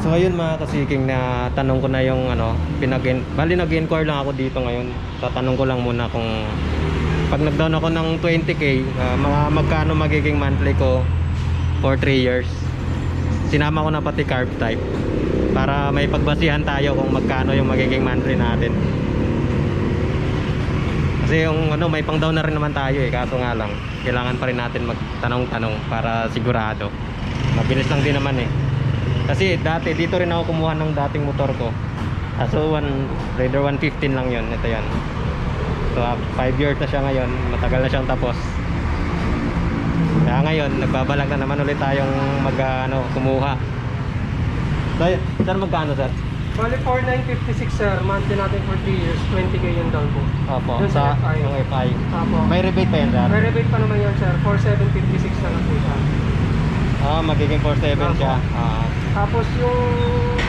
So ayun mga kasiking na tanong ko na yung ano, pinag bali nag-inquire lang ako dito ngayon. So tanong ko lang muna kung pag nag-down ako ng 20k, ah, mga magkano magiging monthly ko for 3 years. Sinama ko na pati carb type para may pagbasihan tayo kung magkano yung magiging monthly natin. Kasi yung ano, may pang down na rin naman tayo eh, kaso nga lang, kailangan pa rin natin magtanong-tanong para sigurado. Mabilis lang din naman eh. Kasi dati dito rin ako kumuha ng dating motor ko. Kaso one, Raider 115 lang yon ito yan. So 5 years na siya ngayon, matagal na siyang tapos. Kaya ngayon, nagbabalak na naman ulit tayong mag ah, ano, kumuha. So, sir magkano sir? Bali 4,956 sir, monthly natin for 3 years, 20k yung down po. Opo, sa sa FI. yung FI. Apo. May rebate pa yan sir? May rebate pa naman yun sir, 4,756 na lang po siya. Ah, magiging 47 siya. Ah, Tapos yung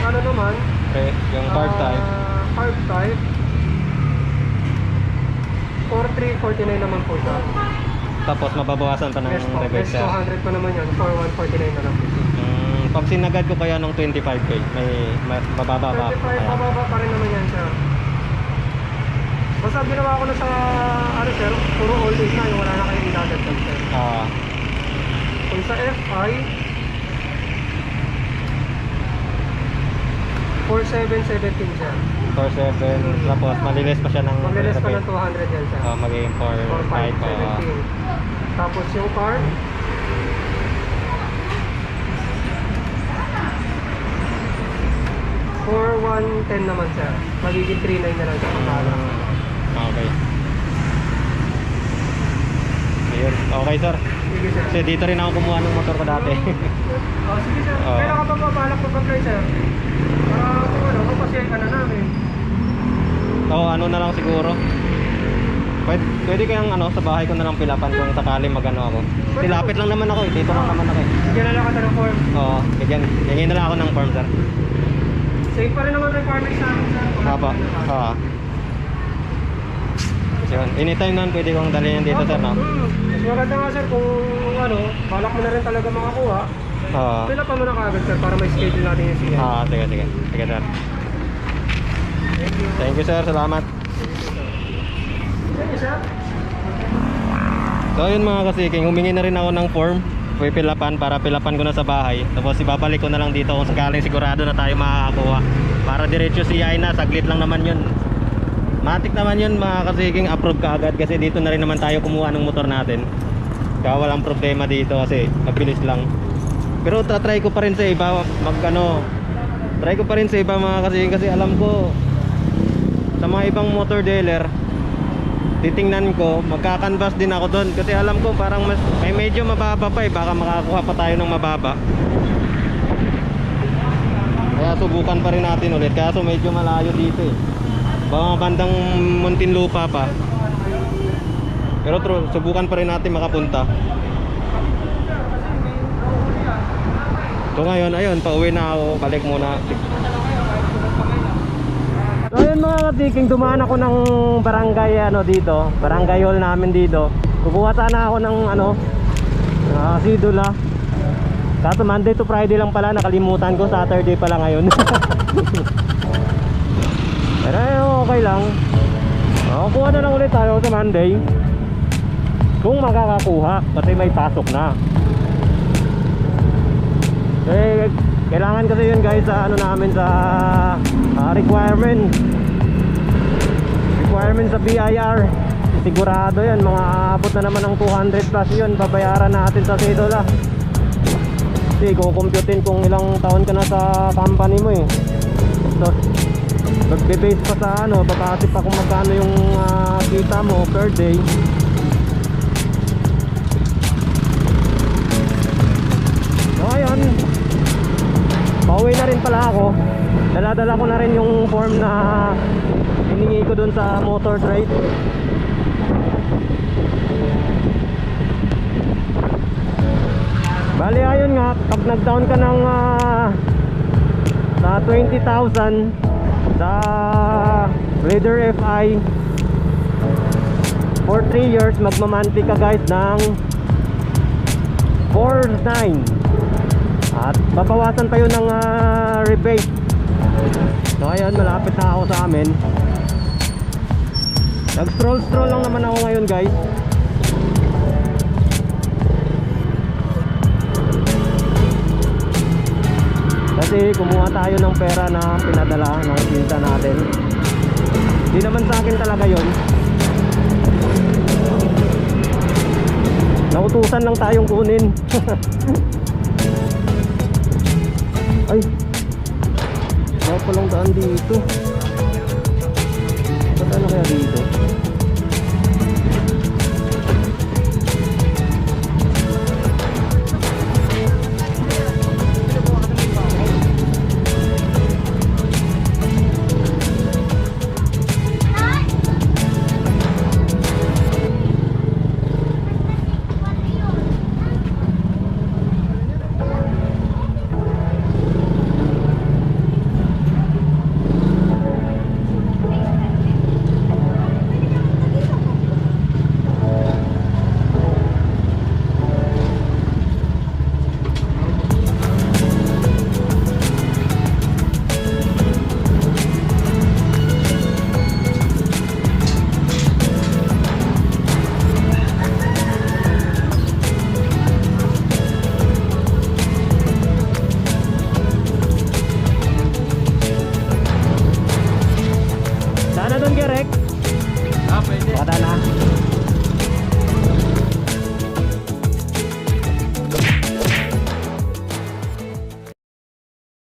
ano naman, pre, yung ah, type. Carb type, 4,349 naman po siya. Tapos mababawasan pa ng Yes rebate yes siya. 200 pa naman yun, 4,149 na lang po siya. Mm, pag sinagad ko kaya ng 25k, may, may mababa pa. 25, Kaya. mababa pa rin naman yan sir. Basta ginawa ko na sa, ano sir, puro old age na, yung wala na kayong idadagdag sir. Ah, Kung sa FI, 4717 siya. 47, tapos malinis pa siya ng Mabilis pa ng 200 yan siya. Ah, magiging 45 pa. 4517. Tapos yung card, for 110 naman siya. Magiging 39 na lang siya. Pagkala. Ah, okay. Ayun. Okay sir. Sige sir. Kasi dito rin ako kumuha ng motor ko dati. Oh, sige sir. Oo. Kailan ka pa pabalak mag-apply sir? Para kung ano, namin. Oo, ano na lang siguro. Pwede, pwede kayang ano, sa bahay ko na lang pilapan kung sakali magano ako. Tilapit lang naman ako eh. Dito lang naman ako eh. Sige na lang ka ng form. Oo, bigyan. Hingin na lang ako ng form sir. Safe pa rin naman requirements namin sir. Wala Apa. naman. Oo. Yun. Anytime naman pwede kong dalhin yan dito sir, no? Hmm. Mas maganda nga sir kung ano, balak mo na rin talaga makakuha. Oo. Pila pa mo na kaagad sir para may schedule natin yung CN. Ah, sige, sige. Sige sir. Thank you. Sir, salamat. Thank you sir. So yun mga kasiking, humingi na rin ako ng form. Pipilapan para pilapan ko na sa bahay. Tapos ibabalik ko na lang dito kung sakaling sigurado na tayo makakakuha. Para diretso si na saglit lang naman yun. Matik naman yun mga kasiking approve ka agad kasi dito na rin naman tayo kumuha ng motor natin. Kaya walang problema dito kasi mabilis lang. Pero tatry ko pa rin sa iba. Mag ano try ko pa rin sa iba mga kasiking kasi alam ko sa mga ibang motor dealer titingnan ko magkakanvas din ako doon. Kasi alam ko parang mas may medyo mababa pa eh. Baka makakuha pa tayo ng mababa. Kaya subukan pa rin natin ulit. Kaso medyo malayo dito eh. Baka bandang Muntinlupa pa. Pero subukan pa rin natin makapunta. So ngayon ayun pauwi na ako. Balik muna mga katiking, dumaan ako ng barangay ano dito, barangay hall namin dito. Kukuha sana ako ng ano, uh, sidula. Kaso Monday to Friday lang pala, nakalimutan ko, Saturday pala ngayon. Pero ayun, okay lang. Uh, kukuha na lang ulit tayo sa Monday. Kung makakakuha, kasi may pasok na. Eh, kailangan kasi yun guys sa ano namin sa ah, requirement requirement sa BIR sigurado yan mga abot na naman ng 200 plus yun babayaran natin sa Sedula kasi kukumputin kung ilang taon ka na sa company mo eh. So magbe-base pa sa ano babase pa kung magkano yung ah, kita mo per day. So ayun Pauwi na rin pala ako. Dala-dala ko na rin yung form na hiningi ko dun sa motor trade. Bali ayun nga, pag nag-down ka ng ah, sa 20,000 sa Raider FI for 3 years magmamanti ka guys ng 4.9 At babawasan yun ng ah, rebate. So ayun, malapit na ako sa amin. Nag-stroll-stroll lang naman ako ngayon guys. Kasi kumuha tayo ng pera na pinadala ng pinta natin. Di naman sa akin talaga yon. Nautusan lang tayong kunin. Ay. Wala palang daan dito. Ba't ano kaya dito? Sana doon, Gerek.